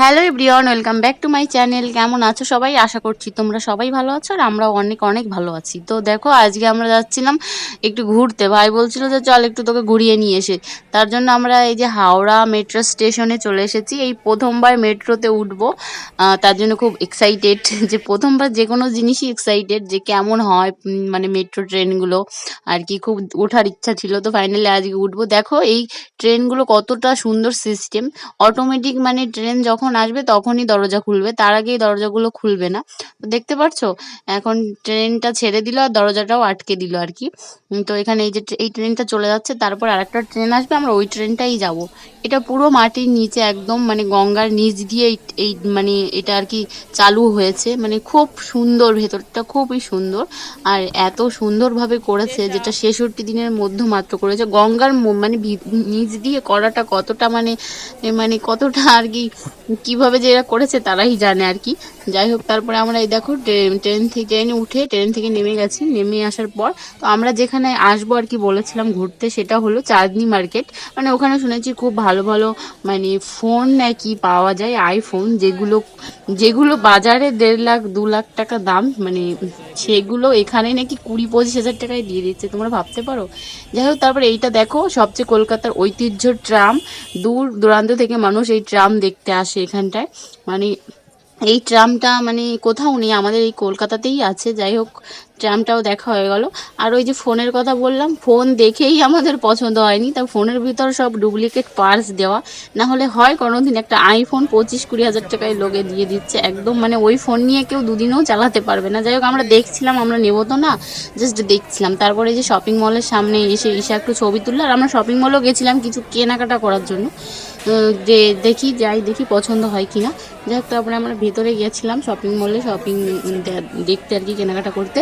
Hello everyone, welcome back to my channel. কেমন আছো সবাই? আশা করছি তোমরা সবাই ভালো আছো আর আমরা অনেক অনেক ভালো আছি। তো দেখো, আজকে আমরা যাচ্ছিলাম একটু ঘুরতে। ভাই বলছিল যে, চল একটু তোকে ঘুরিয়ে নিয়ে এসে। তার জন্য আমরা এই যে হাওড়া মেট্রো স্টেশনে চলে এসেছি। এই প্রথমবার মেট্রোতে উঠবো। তার জন্য খুব এক্সাইটেড যে, প্রথমবার যে কোনো জিনিসই এক্সাইটেড যে, কেমন হয় মানে মেট্রো ট্রেনগুলো। আর কি, খুব ওঠার ইচ্ছা ছিল। তো ফাইনালি আজকে উঠবো। দেখো, এই ট্রেনগুলো কতটা সুন্দর সিস্টেম অটোমেটিক মানে ট্রেন যখন আসবে তখনই দরজা খুলবে। তার আগেই দরজাগুলো খুলবে না। তো দেখতে পাচ্ছ এখন ট্রেনটা ছেড়ে দিল আর দরজাটাও আটকে দিল আর কি। তো এখানে এই যে এই ট্রেনটা চলে যাচ্ছে তারপর আরেকটা ট্রেন আসবে আমরা ওই ট্রেনটাই যাব। এটা পুরো মাটির নিচে একদম মানে গঙ্গার নিচ দিয়ে এই মানে এটা আর কি চালু হয়েছে। মানে খুব সুন্দর ভেতরটা খুবই সুন্দর। আর এত সুন্দরভাবে করেছে যেটা ছেষট্টি দিনের মধ্যে মাত্র করেছে। গঙ্গার মানে নিচ দিয়ে করাটা কতটা মানে মানে কতটা আর কি কীভাবে যে এরা করেছে তারাই জানে আর কি। যাই হোক তারপরে আমরা এই দেখো ট্রেন থেকে ট্রেনে উঠে ট্রেন থেকে নেমে গেছি। নেমে আসার পর তো আমরা যেখানে আসব আর কি বলেছিলাম ঘুরতে, সেটা হলো চাঁদনি মার্কেট। মানে ওখানে শুনেছি খুব ভালো ভালো মানে ফোন নাকি পাওয়া যায়, আইফোন, যেগুলো যেগুলো বাজারে দেড় লাখ, দু লাখ টাকা দাম মানে সেগুলো এখানে নাকি কুড়ি পঁচিশ হাজার টাকায় দিয়ে দিচ্ছে। তোমরা ভাবতে পারো? যাই হোক তারপরে এইটা দেখো, সবচেয়ে কলকাতার ঐতিহ্য ট্রাম। দূর দূরান্ত থেকে মানুষ এই ট্রাম দেখতে আসে এখানটায়। মানে এই ট্রামটা মানে কোথাও নেই, আমাদের এই কলকাতাতেই আছে। যাই হোক, ট্রামটাও দেখা হয়ে গেল। আর ওই যে ফোনের কথা বললাম, ফোন দেখেই আমাদের পছন্দ হয়নি। তা ফোনের ভিতর সব ডুপ্লিকেট পার্স দেওয়া। না হলে হয় কোনোদিন একটা আইফোন পঁচিশ কুড়ি হাজার টাকায় লোকে দিয়ে দিচ্ছে। একদম মানে ওই ফোন নিয়ে কেউ দুদিনও চালাতে পারবে না। যাই হোক, আমরা দেখছিলাম, আমরা নেব তো না জাস্ট দেখছিলাম। তারপরে যে শপিং মলের সামনে এসে ঈশা একটু ছবি তুললো, আর আমরা শপিং মলেও গেছিলাম কিছু কেনাকাটা করার জন্য। যে দেখি, যাই দেখি পছন্দ হয় কিনা। যাই হোক, তারপরে আমরা ভেতরে গিয়েছিলাম শপিং মলে শপিং দেখতে আর কি কেনাকাটা করতে।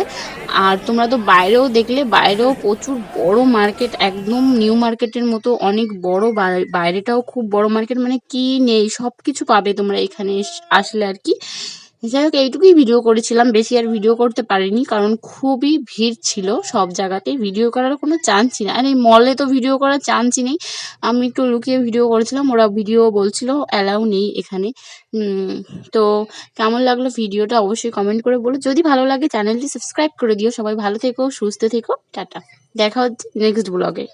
আর তোমরা তো বাইরেও দেখলে, বাইরেও প্রচুর বড় মার্কেট একদম নিউ মার্কেটের মতো, অনেক বড় বাইরেটাও খুব বড় মার্কেট মানে কি নেই সব কিছু পাবে তোমরা এখানে আসলে আর কি। যাই হোক, এইটুকুই ভিডিও করেছিলাম। বেশি আর ভিডিও করতে পারিনি, কারণ খুবই ভিড় ছিল সব জায়গাতে। ভিডিও করার কোনো চান্সই না। আর এই মলে তো ভিডিও করার চান্সই নেই। আমি একটু লুকিয়ে ভিডিও করেছিলাম, ওরা ভিডিও বলছিল অ্যালাউ নেই এখানে। তো কেমন লাগল ভিডিওটা অবশ্যই কমেন্ট করে বলো। যদি ভালো লাগে চ্যানেলটি সাবস্ক্রাইব করে দিও। সবাই ভালো থেকো, সুস্থ থেকো। টাটা। দেখা হচ্ছে নেক্সট ব্লগে